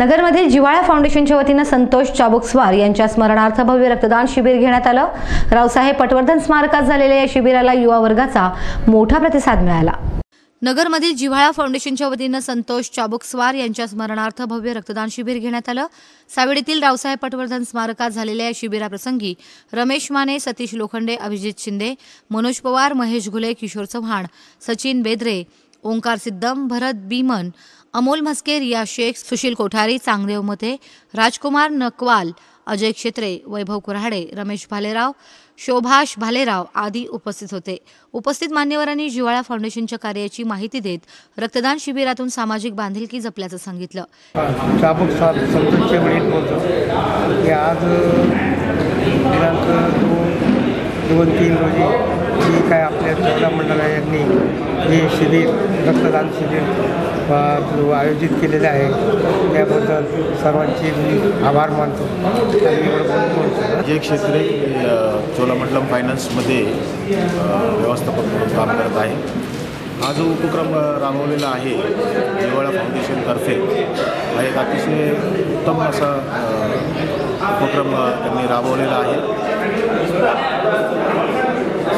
नगरमधील जिवाळा फाउंडेशनच्या वतीनं संतोष चाबुकस्वार यांच्या स्मरणार्थ भव्य रक्तदान शिबिर घेण्यात आलं. रावसाहेब पटवर्धन स्मारकात झालेल्या या शिबिराला युवा वर्गाचा मोठा प्रतिसाद मिळाला. नगरमधील जिव्हाळा फाउंडेशनच्या वतीनं संतोष चाबुकस्वार यांच्या स्मरणार्थ भव्य रक्तदान शिबिर घेण्यात आलं. सावेडीतील रावसाहेब पटवर्धन स्मारकात झालेल्या या शिबिराप्रसंगी रमेश माने सतीश लोखंडे अभिजित शिंदे मनोज पवार महेश घुले किशोर चव्हाण सचिन बेद्रे ओंकार सिद्धम भरत बीमन अमोल म्हस्के रिया शेख सुशील कोठारी चांगदेव मते राजकुमार नकवाल अजय क्षेत्रे वैभव कुऱ्हाडे रमेश भालेराव शोभाष भालेराव आदी उपस्थित होते. उपस्थित मान्यवरांनी जिवाळा फाउंडेशनच्या कार्याची माहिती देत रक्तदान शिबिरातून सामाजिक बांधिलकी जपल्याचं सांगितलं. बोलतो की आज दिनांक दोन दोन तीन रोजी जी काय आपल्या चौदा मंडळा यांनी हे शिबिर रक्तदान शिबिर जो आयोजित केलेलं आहे त्याबद्दल सर्वांचे मी आभार मानतो जे बोलतो. क्षेत्रे चोलामंडलम फायनान्समध्ये व्यवस्थापक म्हणून काम करत आहे. हा जो उपक्रम राबवलेला आहे जिवाळा फाउंडेशनतर्फे हा एक अतिशय उत्तम असा उपक्रम त्यांनी राबवलेला आहे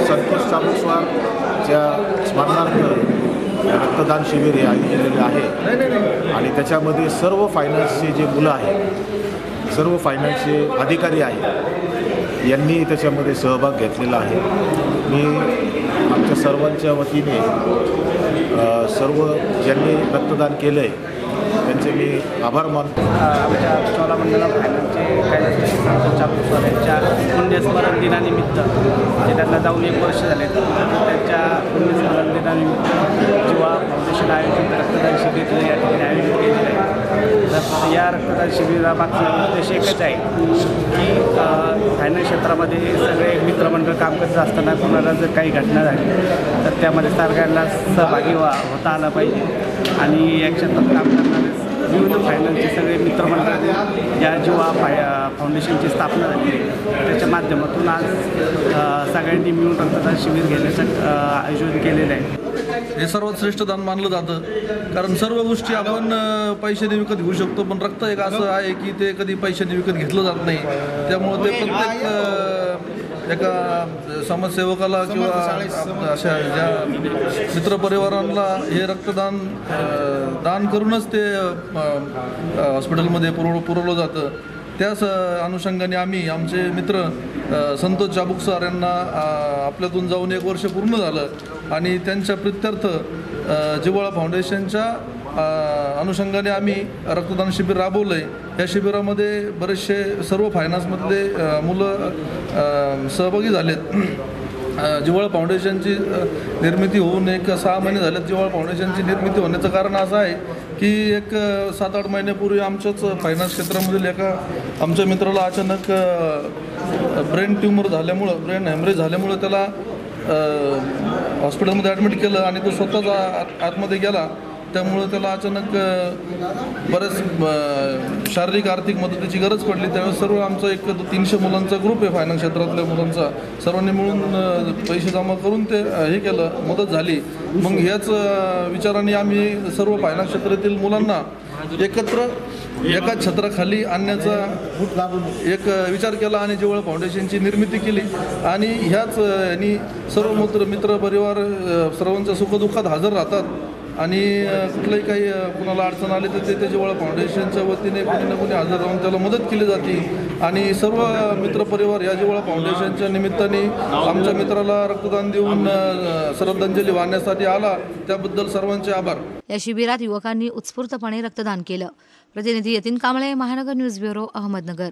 संतोष चाबुकस्वारच्या स्मरणार्थ रक्तदान शिबिर हे आयोजित आहे. आणि त्याच्यामध्ये सर्व फायनान्सचे जे मुलं आहेत सर्व फायनान्सचे अधिकारी आहेत यांनी त्याच्यामध्ये सहभाग घेतलेला आहे. मी आमच्या सर्वांच्या वतीने सर्व ज्यांनी रक्तदान केलं आहे त्यांचे मी आभार मानतो. आमच्या चोलामंडलम फायनान्सचे कैलास संतोष यांच्या पुण्यस्मरण दिनानिमित्त जे त्यांना जाऊन एक वर्ष झाले त्यांच्या पुण्यस्मरण दिनानिमित्त किंवा फाउंडेशन आयोजित रक्तदान शिबिर या ठिकाणी आयोजित केलेलं आहे. तर या रक्तदान शिबिरामागचा उद्देश एकच आहे की फायनान्स क्षेत्रामध्ये सगळे मित्रमंडळ काम करत असताना कोणाला जर काही घटना झाली तर त्यामध्ये सरकारला सहभागी व्हा होता आला पाहिजे. आणि या क्षेत्रात काम करणारे विविध फायनान्सचे सगळे मित्रमंडळ या जेव्हा फाय फाउंडेशनची स्थापना झाली आहे. त्याच्या माध्यमातून आज सगळ्यांनी मिळून रक्तदान शिबिर घेण्याचं आयोजन केलेलं आहे. हे सर्वात श्रेष्ठ दान मानलं जातं. कारण सर्व गोष्टी आपण पैशाने विकत घेऊ शकतो पण रक्त एक असं आहे की ते कधी पैशाने विकत घेतलं जात नाही. त्यामुळं ते प्रत्येक एका समाजसेवकाला किंवा अशा ज्या मित्रपरिवारांना हे रक्तदान दान करूनच ते हॉस्पिटलमध्ये पुरव पुरवलं जातं. त्याच अनुषंगाने आम्ही आमचे मित्र संतोष संतोष चाबुकसार यांना आपल्यातून जाऊन एक वर्ष पूर्ण झालं आणि त्यांच्या प्रित्यर्थ जिवाळा जिव्हाळा फाउंडेशनच्या अनुषंगाने आम्ही रक्तदान शिबिर राबवलं आहे या शिबिरामध्ये बरेचसे सर्व फायनान्समधले मुलं सहभागी झालेत. अ, जिव्हाळा फाउंडेशनची निर्मिती होऊन एक सहा महिने झाल्यात जिवाळा फाउंडेशनची निर्मिती होण्याचं कारण असं आहे की एक सात आठ महिन्यापूर्वी आमच्याच फायनान्स क्षेत्रामधील एका आमच्या मित्राला अचानक ब्रेन ट्यूमर झाल्यामुळं ब्रेन हॅमरेज झाल्यामुळं त्याला हॉस्पिटलमध्ये ॲडमिट केलं आणि तो स्वतःच आत आतमध्ये गेला. त्यामुळं त्याला अचानक बरेच शारीरिक आर्थिक मदतीची गरज पडली. त्यावेळेस सर्व आमचा एक तीनशे मुलांचा ग्रुप आहे फायनान्स क्षेत्रातल्या मुलांचा. सर्वांनी मिळून पैसे जमा करून ते हे केलं मदत झाली. मग ह्याच विचाराने आम्ही सर्व फायनान्स क्षेत्रातील मुलांना एकत्र एका छत्राखाली आणण्याचा एक विचार केला आणि जेवळ फाउंडेशनची निर्मिती केली. आणि ह्याच यांनी सर्व मित्र मित्र परिवार सर्वांच्या सुखदुःखात हजर राहतात. आणि कुठलंही काही कुणाला अडचण आली तर ते त्याच्यामुळे फाउंडेशनच्या वतीने कोणी ना कोणी हजर राहून त्याला मदत केली जाते. आणि सर्व मित्रपरिवार या जिवाळा फाउंडेशनच्या निमित्ताने आमच्या मित्राला रक्तदान देऊन श्रद्धांजली वाहण्यासाठी आला. त्याबद्दल सर्वांचे आभार. या शिबिरात युवकांनी उत्स्फूर्तपणे रक्तदान केलं. प्रतिनिधी यतीन कांबळे महानगर न्यूज ब्युरो अहमदनगर.